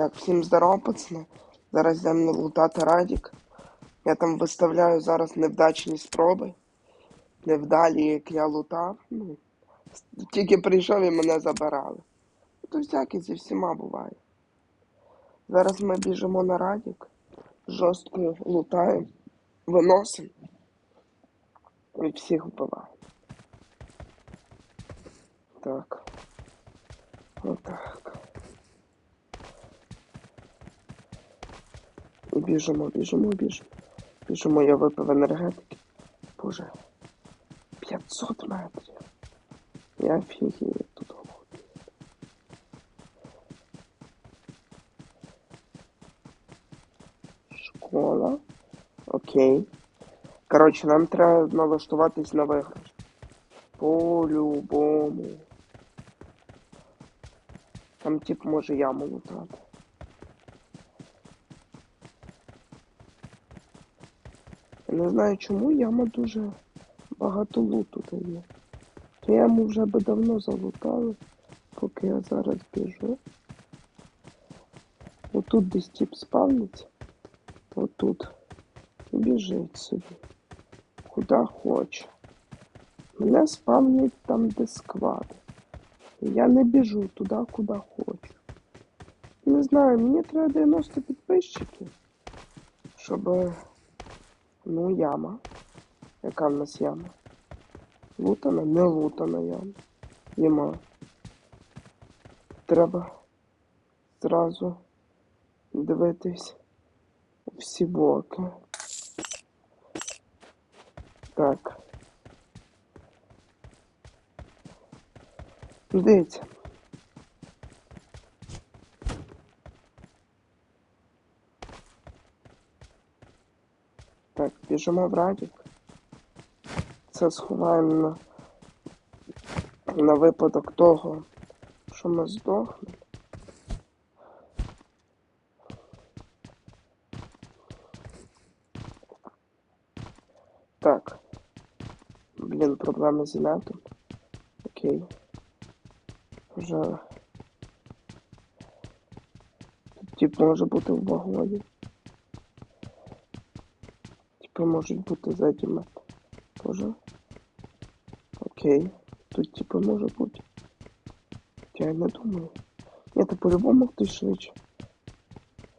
Так, всім здорово, пацани. Зараз йдемо лутати Радік. Я там виставляю зараз невдачні спроби. Невдалі, як я лутав. Ну, тільки прийшов і мене забирали. То всяке зі всіма буває. Зараз ми біжимо на Радік. Жорстко лутаємо, виносимо. І всіх вбиваємо. Так. Отак. І біжимо, біжимо, біжимо. Біжимо, я випив енергетики. Боже. 500 метрів. Я офігію тут голодний. Школа. Окей. Коротше, нам треба налаштуватись на виграш. По-любому. Там тип може яму лутати. Я не знаю чому яма дуже багато луту дає. То яму вже би давно залутали, поки я зараз біжу. Отут десь тип спавниться. Отут. І біжить собі. Куди хоче. Мене спавнять там, де склади. І Я не біжу туди, куди хочу. Не знаю, мені треба 90 підписчиків, щоб. Ну, яма. Яка в нас яма? Лутана, не лутана яма. Яма. Треба зразу дивитись всі боки. Так. Дивіться. Так, біжимо в радік. Це сховаємо на, на випадок того, що ми здохнемо. Так. Блін, проблеми з інетом. Окей. Вже. Тип може бути в вагоні. Типи можуть бути ззаді мене. Тоже. Окей. Тут типу може бути. Я не думаю. Ні, то по-любому хтось швидше.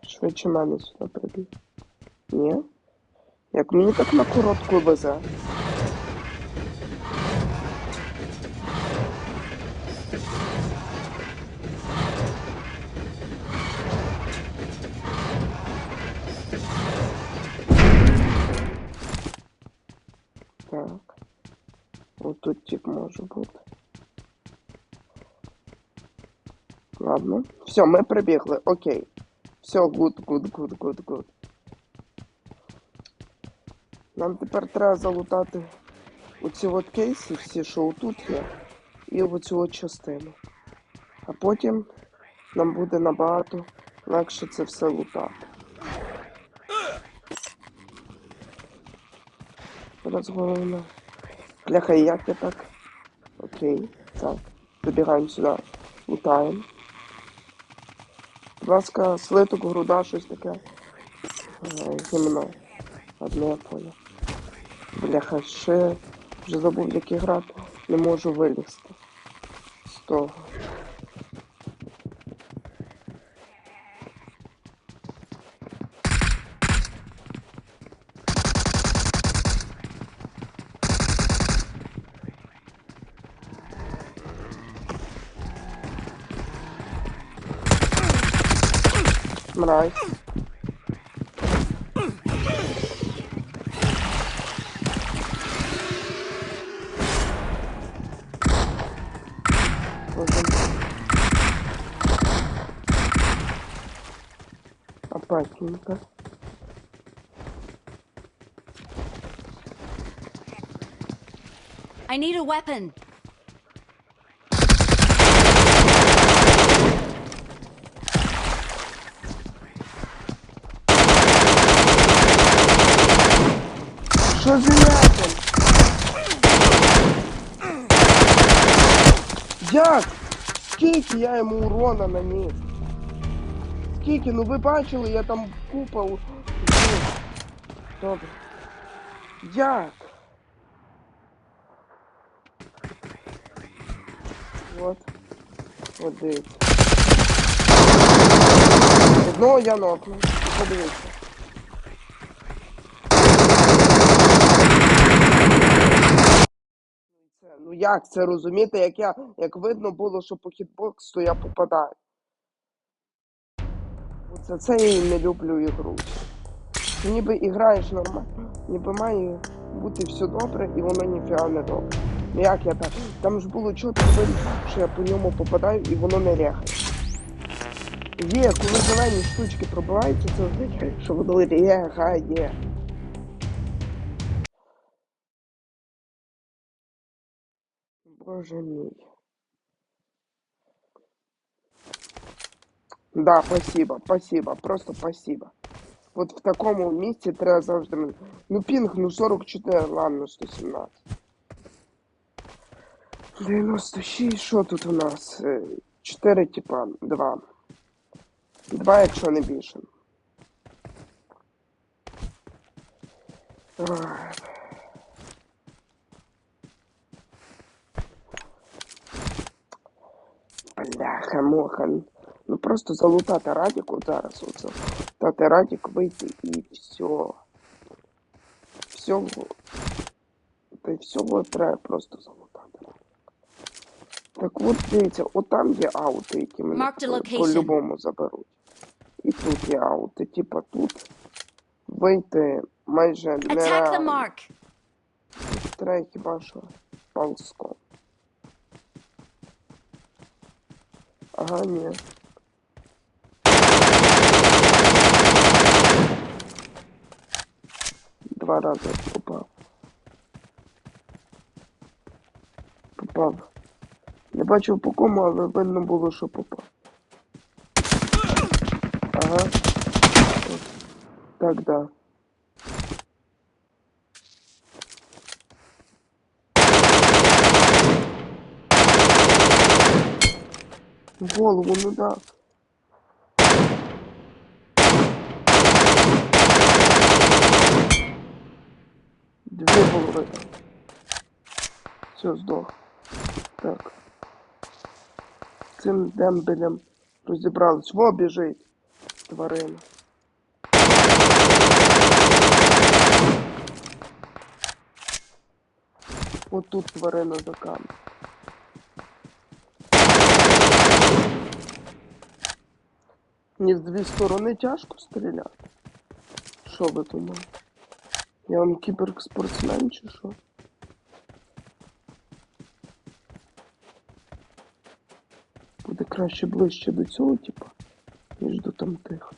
Швидше мене сюди прибіг. Ні? Як мені так на коротку везе. Тут тип може бути. Ладно. Все, ми прибігли. Окей. Все, гуд, гуд, гуд, гуд, гуд. Нам тепер треба залутати оці от кейси, всі, що тут є, і оцю от частину. А потім нам буде набагато легше це все лутати. Зараз головне. Бляха, як я так? Окей, так. Добігаємо сюди. Лутаємо. Будь ласка, слиток, груда, щось таке. Е, Гімно. Одне понял. Бляха, ще вже забув, як грати. Не можу вилізти. З того. I need a weapon. Що з інетом? Як? Скільки я йому урона наніс? скільки? Ну ви бачили, я там купа. Добре. Як? От. От дивіться. Одного я нокну. Подивіться. Ну, і це- Ну як це розуміти, як я, як видно було, що по хітбоксу я попадаю. Оце це я і не люблю ігру. Ти ніби і граєш нормально, ніби має бути все добре, і воно ніфіга не добре. Ну як я так? Там ж було чітко видно, що я по ньому попадаю і воно не ряхає. Є, коли зелені штучки пробиваються, це означає, що воно рягає. Боже мій. Да, спасибо, спасибо, просто спасибо. От в такому місці треба завжди. мен- Ну пінг, ну 44, ладно, 117. 96, що тут у нас? 4, типа, 2. 2, якщо не більше. Ой. Бляха, муха. Ну просто залутати радіку зараз. Оце. Дати радік вийти і все. Всього. Та й всього треба просто залутати. Так от дивіться, от там є аути, які мене по-любому заберуть. І тут є аути, типа тут вийти майже нереально. Треба хіба що ползком. Ага, ні. Два рази попав. Попав. Не бачив по кому, але видно було, що попав. Ага. Так, да. В голову, ну да. Дві голови. Все, здох. Так. Цим дембелем розібрались. Во біжить. Тварина. От тут тварина за камінь. Ні, в дві сторони тяжко стріляти. Що ви думаєте? Я вам кіберспортсмен чи що? Буде краще ближче до цього, типа, ніж до там тих.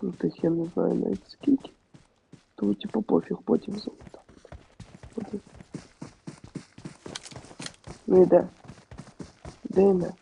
Там тих я не знаю навіть скільки. Тому типу пофіг потім. От Ну іде. Де інет?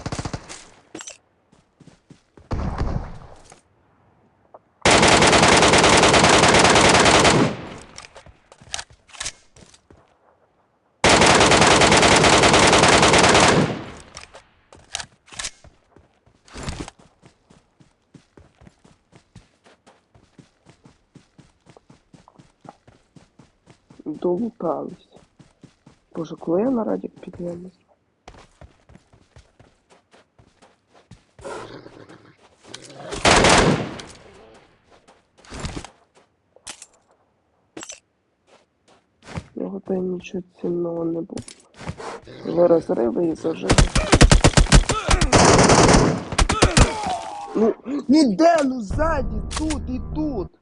Долутались. Боже, коли я на радік піднімусь? Його та й нічого цінного не було. Ви розриви і заживи. Ну, ніде, ну ззаді, тут і тут.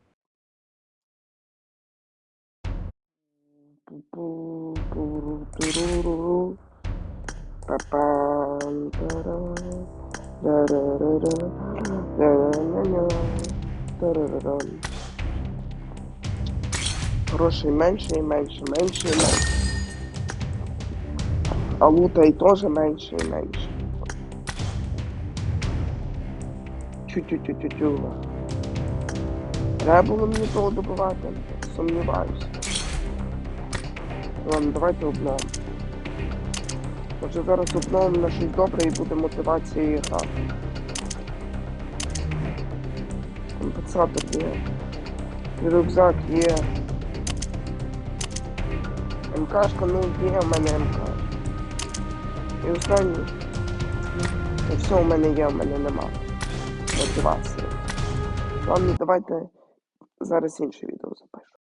Грошей менше і менше, менше і менше. А лута і теж менше і менше. Чу-чу-чу-чу-чу. Треба було мені того добивати, сумніваюся. Ладно, давайте обновимо. Може зараз обновимо на щось добре і буде мотивація і грати. Компенсатор є. Рюкзак є. МКшка, ну є в мене МК. І останній. І все в мене є, в мене нема. Мотивації. Ладно, давайте зараз інше відео запишемо.